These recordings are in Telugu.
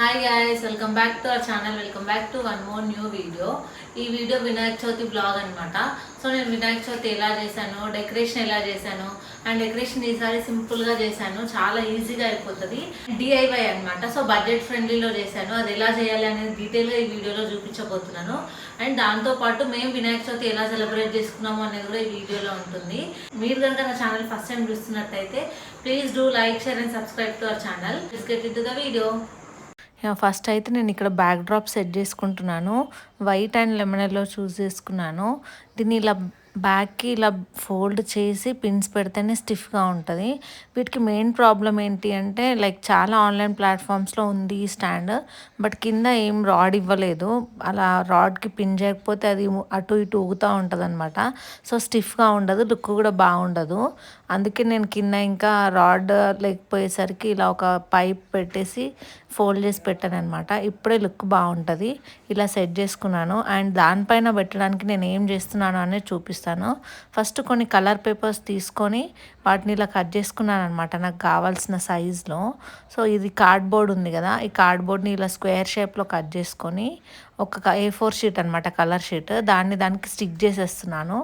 Hi guys welcome back to our channel welcome back to one more new video ఈ వీడియో వినాయక చవితి బ్లాగ్ అనమాట సో నేను వినాయక చవితి ఎలా చేశాను డెకరేషన్ ఎలా చేశాను అండ్ డెకరేషన్ ఈసారి సింపుల్గా చేశాను. చాలా ఈజీగా అయిపోతుంది. డిఐవై అన్నమాట. సో బడ్జెట్ ఫ్రెండ్లీలో చేశాను. అది ఎలా చేయాలి అనేది డీటెయిల్గా ఈ వీడియోలో చూపించబోతున్నాను. అండ్ దాంతోపాటు మేము వినాయక చవితి ఎలా సెలబ్రేట్ చేసుకున్నాము అనేది కూడా ఈ వీడియోలో ఉంటుంది. మీరు కనుక నా ఛానల్ ఫస్ట్ టైం చూస్తున్నట్టయితే please do like share and subscribe to our channel please get in the video first అయితే నేను ఇక్కడ బ్యాక్ డ్రాప్ సెట్ చేసుకుంటున్నాను. White and lemon yellow choose చేసుకున్నాను. దీన్ని ఇలా బ్యాక్కి ఇలా ఫోల్డ్ చేసి పిన్స్ పెడితేనే స్టిఫ్గా ఉంటుంది. వీటికి మెయిన్ ప్రాబ్లం ఏంటి అంటే లైక్ చాలా ఆన్లైన్ ప్లాట్ఫామ్స్లో ఉంది ఈ స్టాండ్ బట్ కింద ఏం రాడ్ ఇవ్వలేదు. అలా రాడ్కి పిన్ చేయకపోతే అది అటు ఇటు ఊగుతూ ఉంటుంది అనమాట సో స్టిఫ్గా ఉండదు లుక్ కూడా బాగుండదు. అందుకే నేను కింద ఇంకా రాడ్ లేకపోయేసరికి ఇలా ఒక పైప్ పెట్టేసి ఫోల్డ్ చేసి పెట్టాను అనమాట ఇప్పుడే లుక్ బాగుంటుంది. ఇలా సెట్ చేసుకున్నాను. అండ్ దానిపైన పెట్టడానికి నేను ఏం చేస్తున్నాను అనేది చూపిస్తాను ఫస్ట్ కొన్ని కలర్ పేపర్స్ తీసుకొని వాటిని ఇలా కట్ చేసుకున్నాను అనమాట నాకు కావాల్సిన సైజులో సో ఇది కార్డ్బోర్డ్ ఉంది కదా ఈ కార్డ్బోర్డ్ని ఇలా స్క్వేర్ షేప్లో కట్ చేసుకొని ఒక ఏ ఫోర్ షీట్ అనమాట కలర్ షీట్ దాన్ని దానికి స్టిక్ చేసేస్తున్నాను.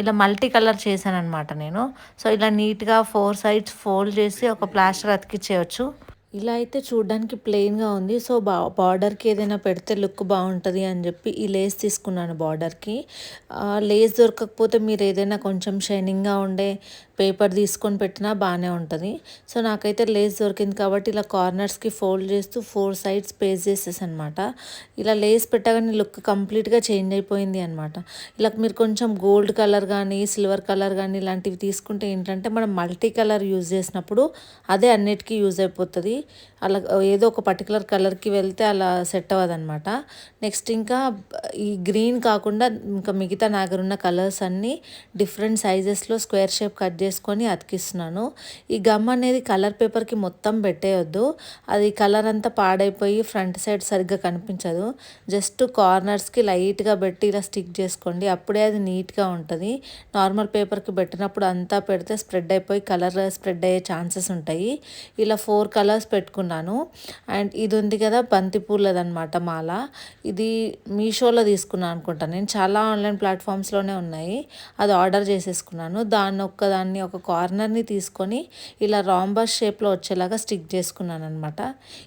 ఇలా మల్టీ కలర్ చేశాను అనమాట నేను. సో ఇలా నీట్గా ఫోర్ సైడ్స్ ఫోల్డ్ చేసి ఒక ప్లాస్టర్ అతికిచ్చేయచ్చు. ఇలా అయితే చూడడానికి ప్లెయిన్గా ఉంది. సో బా బార్డర్కి ఏదైనా పెడితే లుక్ బాగుంటుంది అని చెప్పి ఈ లేస్ తీసుకున్నాను బార్డర్కి. లేస్ దొరకకపోతే మీరు ఏదైనా కొంచెం షైనింగ్గా ఉండే పేపర్ తీసుకొని పెట్టినా బాగానే ఉంటుంది. సో నాకైతే లేస్ దొరికింది కాబట్టి ఇలా కార్నర్స్కి ఫోల్డ్ చేస్తూ ఫోర్ సైడ్స్ పేస్ చేసేసి అనమాట ఇలా లేస్ పెట్టగానే లుక్ కంప్లీట్గా చేంజ్ అయిపోయింది అనమాట. ఇలా మీరు కొంచెం గోల్డ్ కలర్ కానీ సిల్వర్ కలర్ కానీ ఇలాంటివి తీసుకుంటే ఏంటంటే మనం మల్టీ కలర్ యూజ్ చేసినప్పుడు అదే అన్నిటికీ యూజ్ అయిపోతుంది. అలా ఏదో ఒక పర్టికులర్ కలర్కి వెళ్తే అలా సెట్ అవ్వదు అనమాట నెక్స్ట్ ఇంకా ఈ గ్రీన్ కాకుండా ఇంకా మిగతా నాగరున్న ఉన్న కలర్స్ అన్నీ డిఫరెంట్ సైజెస్లో స్క్వేర్ షేప్ కట్ చేసుకొని అతికిస్తున్నాను. ఈ గమ్ అనేది కలర్ పేపర్కి మొత్తం పెట్టేయొద్దు. అది కలర్ అంతా పాడైపోయి ఫ్రంట్ సైడ్ సరిగ్గా కనిపించదు. జస్ట్ కార్నర్స్కి లైట్గా పెట్టి ఇలా స్టిక్ చేసుకోండి. అప్పుడే అది నీట్గా ఉంటుంది. నార్మల్ పేపర్కి పెట్టినప్పుడు అంతా పెడితే స్ప్రెడ్ అయిపోయి కలర్ స్ప్రెడ్ అయ్యే ఛాన్సెస్ ఉంటాయి. ఇలా ఫోర్ కలర్స్ పెట్టుకున్నాను. అండ్ ఇది ఉంది కదా బంతిపూలదనమాట మాల. ఇది మీషోలో తీసుకున్నాను అనుకుంటాను నేను చాలా ఆన్లైన్ ప్లాట్ఫామ్స్లోనే ఉన్నాయి. అది ఆర్డర్ చేసేసుకున్నాను. దాన్ని ఒక్కదాన్ని ఒక కార్నర్ని తీసుకొని ఇలా రాంబస్ షేప్లో వచ్చేలాగా స్టిక్ చేసుకున్నాను అనమాట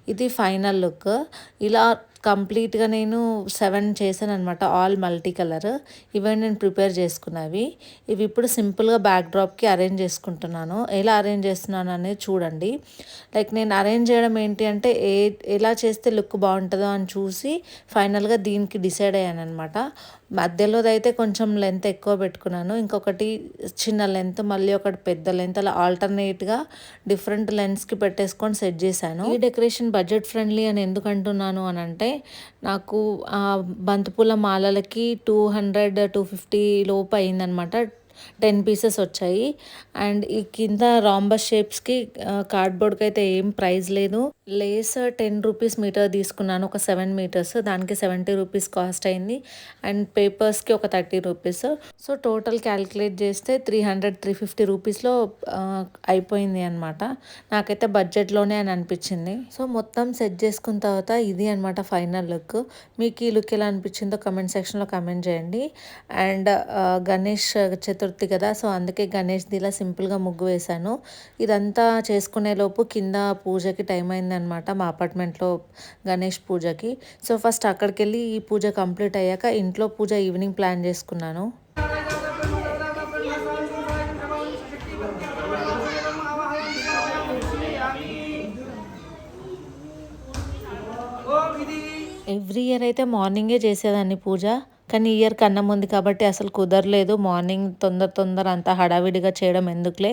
ఇది ఫైనల్ లుక్. ఇలా కంప్లీట్గా నేను సెవెన్ చేశాను అనమాట ఆల్ మల్టీ కలర్. ఇవన్నీ నేను ప్రిపేర్ చేసుకున్నవి. ఇవి ఇప్పుడు సింపుల్గా బ్యాక్ డ్రాప్కి అరేంజ్ చేసుకుంటున్నాను. ఎలా అరేంజ్ చేస్తున్నాను అనేది చూడండి. లైక్ నేను అరేంజ్ చేయడం ఏంటి అంటే ఏ ఎలా చేస్తే లుక్ బాగుంటుందో అని చూసి ఫైనల్గా దీనికి డిసైడ్ అయ్యాను అనమాట మధ్యలోదైతే అయితే కొంచెం లెంత్ ఎక్కువ పెట్టుకున్నాను. ఇంకొకటి చిన్న లెంత్ మళ్ళీ ఒకటి పెద్ద లెంత్ అలా ఆల్టర్నేట్గా డిఫరెంట్ లెన్స్కి పెట్టేసుకొని సెట్ చేశాను. ఈ డెకరేషన్ బడ్జెట్ ఫ్రెండ్లీ అని ఎందుకు అంటున్నాను అని అంటే నాకు బంతిపూల మాలలకి టూ హండ్రెడ్ టూ ఫిఫ్టీ లోపు అయిందనమాట టెన్ పీసెస్ వచ్చాయి. అండ్ ఈ కింద రాంబస్ షేప్స్కి కార్డ్బోర్డ్కి అయితే ఏం ప్రైస్ లేదు. లేస్ టెన్ రూపీస్ మీటర్ తీసుకున్నాను ఒక సెవెన్ మీటర్స్. దానికి సెవెంటీ రూపీస్ కాస్ట్ అయింది. అండ్ పేపర్స్కి ఒక thirty rupees. So total calculate చేస్తే త్రీ హండ్రెడ్ త్రీ ఫిఫ్టీ రూపీస్లో అయిపోయింది అనమాట నాకైతే బడ్జెట్లోనే అని అనిపించింది. సో మొత్తం సెట్ చేసుకున్న తర్వాత ఇది అనమాట ఫైనల్ లుక్. మీకు ఈ లుక్ ఎలా అనిపించిందో కమెంట్ సెక్షన్లో కమెంట్ చేయండి. అండ్ గణేష్ చతుర్థి కదా సో అందుకే గణేష్ది ఇలా సింపుల్గా ముగ్గు వేశాను. ఇదంతా చేసుకునే లోపు కింద పూజకి టైం అయిందనమాట మా అపార్ట్మెంట్లో గణేష్ పూజకి. సో ఫస్ట్ అక్కడికి వెళ్ళి ఈ పూజ కంప్లీట్ అయ్యాక ఇంట్లో పూజ ఈవినింగ్ ప్లాన్ చేసుకున్నాను. ఎవ్రీ ఇయర్ అయితే మార్నింగే చేసేదాన్ని పూజ. కానీ ఇయర్ కన్నం ఉంది కాబట్టి అసలు కుదరలేదు. మార్నింగ్ తొందర తొందర అంతా హడావిడిగా చేయడం ఎందుకులే?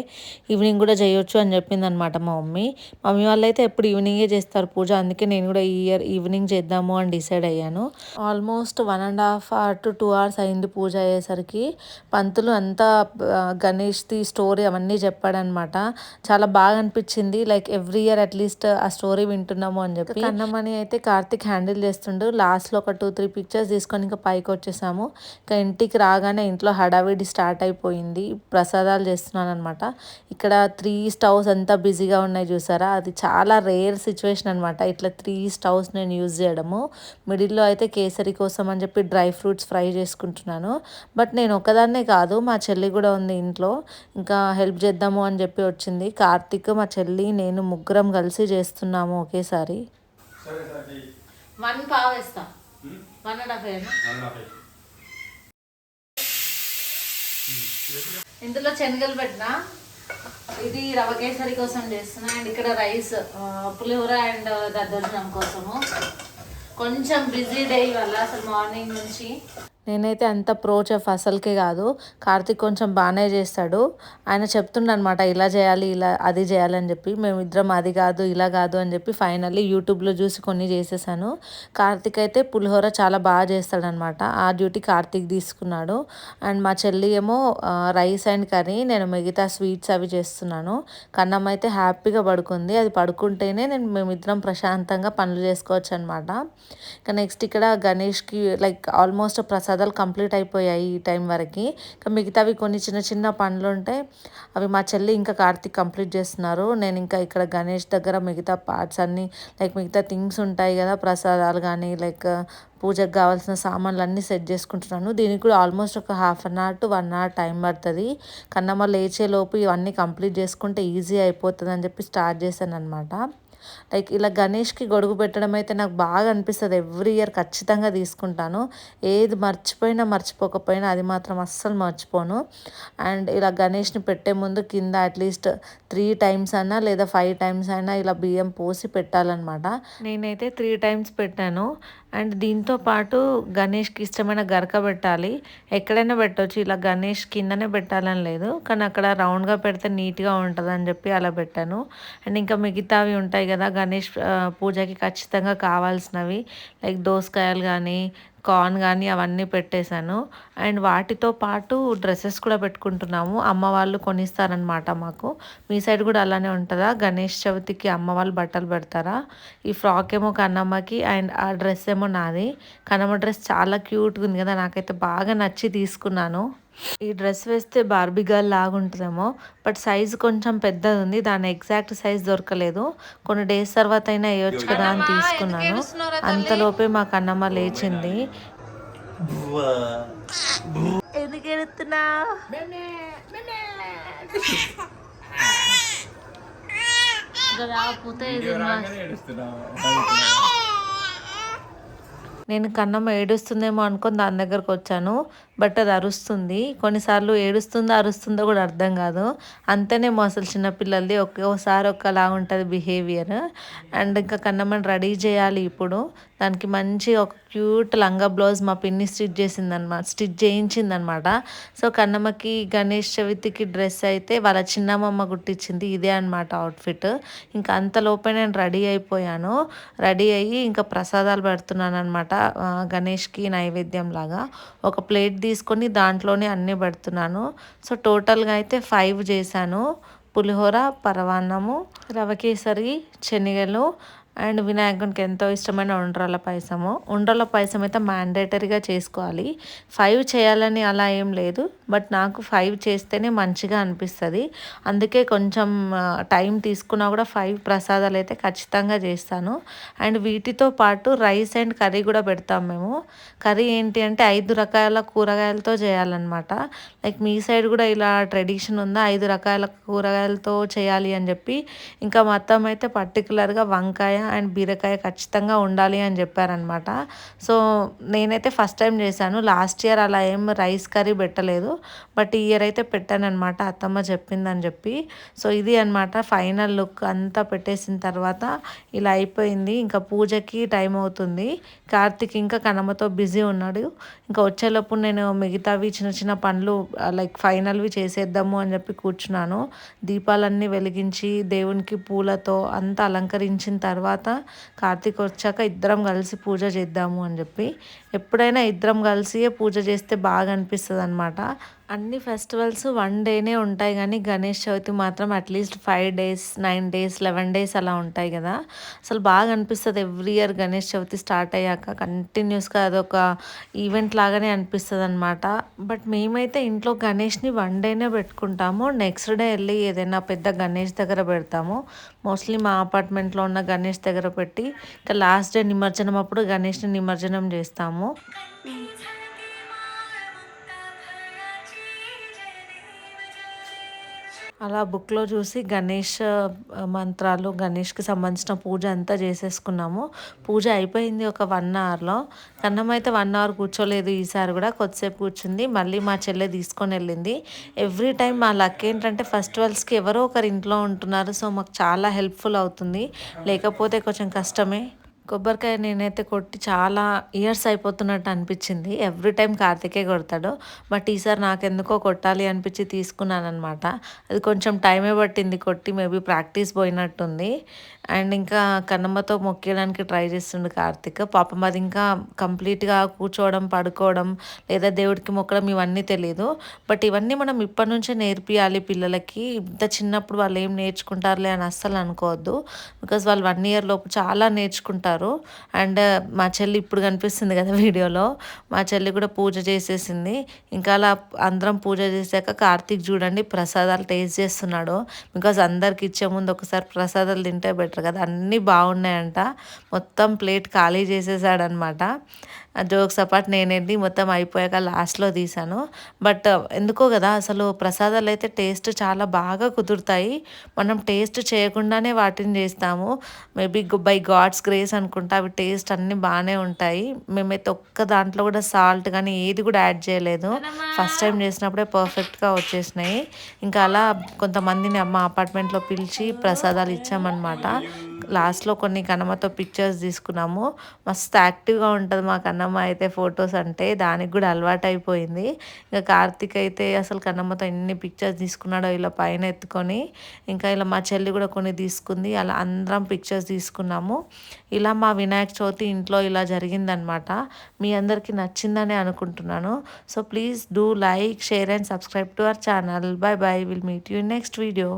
ఈవినింగ్ కూడా చేయొచ్చు అని చెప్పింది అనమాట మా మమ్మీ. మమ్మీ వాళ్ళు అయితే ఎప్పుడు ఈవినింగే చేస్తారు పూజ. అందుకే నేను కూడా ఈ ఇయర్ ఈవినింగ్ చేద్దాము అని డిసైడ్ అయ్యాను. Almost one and half hour to two hours అయింది పూజ అయ్యేసరికి. పంతులు అంతా గణేష్ది స్టోరీ అవన్నీ చెప్పాడనమాట చాలా బాగా అనిపించింది. Like every year at least ఆ స్టోరీ వింటున్నాము అని చెప్పి. కన్నమని అయితే కార్తిక్ హ్యాండిల్ చేస్తుండు. లాస్ట్లో ఒక టూ త్రీ పిక్చర్స్ తీసుకొని ఇంకా పైకి వచ్చేసాము. ఇంకా ఇంటికి రాగానే ఇంట్లో హడావిడి స్టార్ట్ అయిపోయింది. ప్రసాదాలు చేస్తున్నాను అనమాట ఇక్కడ త్రీ స్టవ్స్ ఎంత బిజీగా ఉన్నాయి చూసారా? అది చాలా రేర్ సిచ్యువేషన్ అనమాట ఇట్లా త్రీ స్టవ్స్ నేను యూజ్ చేయడము. మిడిల్లో అయితే కేసరి కోసం అని చెప్పి డ్రై ఫ్రూట్స్ ఫ్రై చేసుకుంటున్నాను. బట్ నేను ఒకదాన్నే కాదు మా చెల్లి కూడా ఉంది ఇంట్లో. ఇంకా హెల్ప్ చేద్దాము అని చెప్పి వచ్చింది. కార్తిక్ మా చెల్లి నేను ముగ్గురం కలిసి చేస్తున్నాము ఒకేసారి. వన్ పావు వన్ అండ్ హాఫ్ ఇందులో శనగలు పెట్టిన. ఇది రవ కేసరి కోసం చేస్తున్నా. అండ్ ఇక్కడ రైస్ పులిహోర అండ్ దద్దోజనం కోసము. కొంచెం బిజీ డే ఇవాళ అసలు మార్నింగ్ నుంచి. నేనైతే అంత ప్రో చెఫ్ అసలుకే కాదు. కార్తిక్ కొంచెం బాగానే చేస్తాడు. ఆయన చెప్తుండనమాట ఇలా చేయాలి ఇలా అది చేయాలని చెప్పి చెప్పి. మేమిద్దరం అది కాదు ఇలా కాదు అని చెప్పి ఫైనల్లీ యూట్యూబ్లో చూసి కొన్ని చేసేసాను. కార్తిక్ అయితే పులిహోర చాలా బాగా చేస్తాడనమాట. ఆ డ్యూటీ కార్తిక్ తీసుకున్నాడు. అండ్ మా చెల్లి ఏమో రైస్ అండ్ కర్రీ నేను మిగతా స్వీట్స్ అవి చేస్తున్నాను. కన్నం అయితే హ్యాపీగా పడుకుంది. అది పడుకుంటేనే నేను మేమిద్దరం ప్రశాంతంగా పనులు చేసుకోవచ్చు అనమాట ఇంకా నెక్స్ట్ ఇక్కడ గణేష్కి లైక్ ఆల్మోస్ట్ ప్రసాద్ సదలు కంప్లీట్ అయిపోయాయి ఈ టైం వరకు. ఇంకా మిగతావి కొన్ని చిన్న చిన్న పనులు ఉంటాయి అవి మా చెల్లి ఇంకా కార్తీక్ కంప్లీట్ చేస్తున్నారు. నేను ఇంకా ఇక్కడ గణేష్ దగ్గర మిగతా పార్ట్స్ అన్నీ లైక్ మిగతా థింగ్స్ ఉంటాయి కదా ప్రసాదాలు కానీ లైక్ పూజకు కావాల్సిన సామాన్లు అన్నీ సెట్ చేసుకుంటున్నాను. దీనికి కూడా ఆల్మోస్ట్ ఒక half an hour to one hour time పడుతుంది. కన్నమ్మ లేచేలోపు ఇవన్నీ కంప్లీట్ చేసుకుంటే ఈజీ అయిపోతుంది అని చెప్పి స్టార్ట్ చేశాను అనమాట లైక్ ఇలా గణేష్కి గొడుగు పెట్టడం అయితే నాకు బాగా అనిపిస్తుంది. ఎవ్రీ ఇయర్ ఖచ్చితంగా తీసుకుంటాను. ఏది మర్చిపోయినా మర్చిపోకపోయినా అది మాత్రం అస్సలు మర్చిపోను. అండ్ ఇలా గణేష్ని పెట్టే ముందు కింద అట్లీస్ట్ త్రీ టైమ్స్ అయినా లేదా ఫైవ్ టైమ్స్ అయినా ఇలా బియ్యం పోసి పెట్టాలన్నమాట. నేనైతే త్రీ టైమ్స్ పెట్టాను. అండ్ దీంతో పాటు గణేష్కి ఇష్టమైన గరక పెట్టాలి. ఎక్కడైనా పెట్టవచ్చు ఇలా గణేష్ కిందనే పెట్టాలని లేదు. కానీ అక్కడ రౌండ్గా పెడితే నీట్గా ఉంటుంది అని చెప్పి అలా పెట్టాను. అండ్ ఇంకా మిగతావి ఉంటాయి కదా గణేష్ పూజకి ఖచ్చితంగా కావాల్సినవి లైక్ దోసకాయలు కానీ కార్న్ కానీ అవన్నీ పెట్టేశాను. అండ్ వాటితో పాటు డ్రెస్సెస్ కూడా పెట్టుకుంటున్నాము. అమ్మ వాళ్ళు కొనిస్తారనమాట మాకు. మీ సైడ్ కూడా అలానే ఉంటుందా? గణేష్ చవితికి అమ్మ వాళ్ళు బట్టలు పెడతారా? ఈ ఫ్రాక్ ఏమో కన్నమ్మకి అండ్ ఆ డ్రెస్ ఏమో నాది. కన్నమ్మ డ్రెస్ చాలా క్యూట్గా ఉంది కదా నాకైతే బాగా నచ్చి తీసుకున్నాను. ఈ డ్రెస్ వేస్తే బార్బీ గర్ల్ లాగా ఉంటుందేమో బట్ సైజ్ కొంచెం పెద్దది ఉంది దాని ఎగ్జాక్ట్ సైజ్ దొరకలేదు. కొన్ని డేస్ తర్వాత అయినా వేయొచ్చు కదా అని తీసుకున్నాను. అంతలోపే మా కన్నమ్మ లేచింది. ఎందుకు ఎడుతున్నా రాకపోతే నేను కన్నమ్మ ఏడుస్తుందేమో అనుకొని దాని దగ్గరకు వచ్చాను. బట్ అది అరుస్తుంది. కొన్నిసార్లు ఏడుస్తుందో అరుస్తుందో కూడా అర్థం కాదు. అంతేనేమో అసలు చిన్నపిల్లలది ఒక్కోసారి ఒకలా ఉంటుంది బిహేవియర్ అండ్ ఇంకా కన్నమ్మని రెడీ చేయాలి ఇప్పుడు. దానికి మంచి ఒక క్యూట్ లంగా బ్లౌజ్ మా పిన్ని స్టిచ్ చేసిందనమాట స్టిచ్ చేయించిందనమాట. సో కన్నమ్మకి గణేష్ చవితికి డ్రెస్ అయితే వాళ్ళ చిన్నమ్మమ్మ కుట్టించింది ఇదే అనమాట అవుట్ఫిట్ ఇంకా అంతలోపే నేను రెడీ అయిపోయాను. రెడీ అయ్యి ఇంకా ప్రసాదాలు పెడుతున్నాను అనమాట గణేష్కి నైవేద్యం లాగా ఒక ప్లేట్ తీసుకొని దాంట్లోనే అన్నీ పెడుతున్నాను. సో టోటల్గా అయితే ఫైవ్ చేశాను. పులిహోర పరవాన్నము రవ కేసరి శనగలు అండ్ వినాయకునికి ఎంతో ఇష్టమైన ఉండ్రాల పాయసము. ఉండ్రాల పాయసం అయితే మ్యాండేటరీగా చేసుకోవాలి. ఫైవ్ చేయాలని అలా ఏం లేదు. బట్ నాకు ఫైవ్ చేస్తేనే మంచిగా అనిపిస్తుంది. అందుకే కొంచెం టైం తీసుకున్నా కూడా ఫైవ్ ప్రసాదాలు అయితే ఖచ్చితంగా చేస్తాను. అండ్ వీటితో పాటు రైస్ అండ్ కర్రీ కూడా పెడతాం మేము. కర్రీ ఏంటి అంటే ఐదు రకాల కూరగాయలతో చేయాలన్నమాట. లైక్ మీ సైడ్ కూడా ఇలా ట్రెడిషన్ ఉందా? ఐదు రకాల కూరగాయలతో చేయాలి అని చెప్పి. ఇంకా మొత్తం అయితే పర్టికులర్గా వంకాయ అండ్ బీరకాయ ఖచ్చితంగా ఉండాలి అని చెప్పారనమాట. సో నేనైతే ఫస్ట్ టైం చేశాను. లాస్ట్ ఇయర్ అలా ఏం రైస్ కర్రీ పెట్టలేదు. బట్ ఈ ఇయర్ అయితే పెట్టాను అనమాట అత్తమ్మ చెప్పిందని చెప్పి. సో ఇది అనమాట ఫైనల్ లుక్ అంతా పెట్టేసిన తర్వాత ఇలా అయిపోయింది. ఇంకా పూజకి టైం అవుతుంది. కార్తిక్ ఇంకా కనమతో బిజీ ఉన్నాడు. ఇంకా వచ్చేలోపు నేను మిగతావి చిన్న చిన్న పనులు లైక్ ఫైనల్వి చేసేద్దాము అని చెప్పి కూర్చున్నాను. దీపాలన్నీ వెలిగించి దేవునికి పూలతో అంతా అలంకరించిన తర్వాత తర్వాత కార్తీక్ వచ్చాక ఇద్దరం కలిసి పూజ చేద్దాము అని చెప్పి ఎప్పుడైనా ఇద్దరం కలిసి పూజ చేస్తే బాగా అనిపిస్తుంది అనమాట అన్ని ఫెస్టివల్స్ వన్ డేనే ఉంటాయి కానీ గణేష్ చవితి మాత్రం at least five days nine days eleven days అలా ఉంటాయి కదా. అసలు బాగా అనిపిస్తుంది every year Ganesh Chavithi start అయ్యాక కంటిన్యూస్గా అదొక ఈవెంట్ లాగానే అనిపిస్తుంది అనమాట బట్ మేమైతే ఇంట్లో గణేష్ని వన్ డేనే పెట్టుకుంటాము. నెక్స్ట్ డే వెళ్ళి ఏదైనా పెద్ద గణేష్ దగ్గర పెడతాము. మోస్ట్లీ మా అపార్ట్మెంట్లో ఉన్న గణేష్ దగ్గర పెట్టి ఇంకా లాస్ట్ డే నిమజ్జనం అప్పుడు గణేష్ని నిమజ్జనం చేస్తాము. అలా బుక్లో చూసి గణేష్ మంత్రాలు గణేష్కి సంబంధించిన పూజ అంతా చేసేసుకున్నాము. పూజ అయిపోయింది ఒక వన్ అవర్లో. కన్నం అయితే వన్ అవర్ కూర్చోలేదు ఈసారి కూడా కొద్దిసేపు కూర్చుంది. మళ్ళీ మా చెల్లె తీసుకొని వెళ్ళింది. ఎవ్రీ టైం మా లక్ ఏంటంటే ఫెస్టివల్స్కి ఎవరో ఒకరు ఇంట్లో ఉంటున్నారు. సో మాకు చాలా హెల్ప్ఫుల్ అవుతుంది. లేకపోతే కొంచెం కష్టమే. కొబ్బరికాయ నేనైతే కొట్టి చాలా ఇయర్స్ అయిపోతున్నట్టు అనిపించింది. ఎవ్రీ టైం కార్తికే కొడతాడు. బట్ ఈసారి నాకెందుకో కొట్టాలి అనిపించి తీసుకున్నాను అనమాట అది కొంచెం టైమే పట్టింది కొట్టి మేబీ ప్రాక్టీస్ పోయినట్టుంది. అండ్ ఇంకా కన్నమ్మతో మొక్కేయడానికి ట్రై చేస్తుండే కార్తిక్. పాపం అది ఇంకా కంప్లీట్గా కూర్చోవడం పడుకోవడం లేదా దేవుడికి మొక్కడం ఇవన్నీ తెలియదు బట్ ఇవన్నీ మనం ఇప్పటి నుంచే నేర్పియాలి పిల్లలకి. ఇంత చిన్నప్పుడు వాళ్ళు ఏం నేర్చుకుంటారులే అని అస్సలు అనుకోవద్దు. బికాజ్ వాళ్ళు వన్ ఇయర్ లోపు చాలా నేర్చుకుంటారు. అండ్ మా చెల్లి ఇప్పుడు కనిపిస్తుంది కదా వీడియోలో. మా చెల్లి కూడా పూజ చేసేసింది. ఇంకా అలా అందరం పూజ చేశాక కార్తీక్ చూడండి ప్రసాదాలు టేస్ట్ చేస్తున్నాడు. బికాజ్ అందరికి ఇచ్చే ముందు ఒకసారి ప్రసాదాలు తింటే బెటర్. కదా అన్నీ బాగున్నాయంట. మొత్తం ప్లేట్ ఖాళీ చేసేసాడనమాట జోక్స్ అపార్ట్ నేనేది మొత్తం అయిపోయాక లాస్ట్లో తీసాను బట్ ఎందుకో కదా అసలు ప్రసాదాలు అయితే టేస్ట్ చాలా బాగా కుదురుతాయి. మనం టేస్ట్ చేయకుండానే వాటిని చేస్తాము. మేబీ బై గాడ్స్ గ్రేస్ అనుకుంటా అవి టేస్ట్ అన్నీ బాగానే ఉంటాయి. మేమైతే ఒక్క దాంట్లో కూడా సాల్ట్ కానీ ఏది కూడా యాడ్ చేయలేదు. ఫస్ట్ టైం చేసినప్పుడే పర్ఫెక్ట్గా వచ్చేసినాయి. ఇంకా అలా కొంతమందిని అమ్మ అపార్ట్మెంట్లో పిలిచి ప్రసాదాలు ఇచ్చామన్నమాట. లాస్ట్లో కొన్ని కనమతో పిక్చర్స్ తీసుకున్నాము. మస్తు యాక్టివ్గా ఉంటుంది మా కన్నమ్మ అయితే ఫొటోస్ అంటే. దానికి కూడా అలవాటు అయిపోయింది. ఇంకా కార్తీక్ అయితే అసలు కన్నమ్మతో ఎన్ని పిక్చర్స్ తీసుకున్నాడో ఇలా పైన ఎత్తుకొని ఇంకా ఇలా మా చెల్లి కూడా కొన్ని తీసుకుంది. అలా అందరం పిక్చర్స్ తీసుకున్నాము. ఇలా మా వినాయక చవితి ఇంట్లో ఇలా జరిగిందనమాట. మీ అందరికీ నచ్చిందని అనుకుంటున్నాను. So please do like share and subscribe to our channel bye bye will meet you next video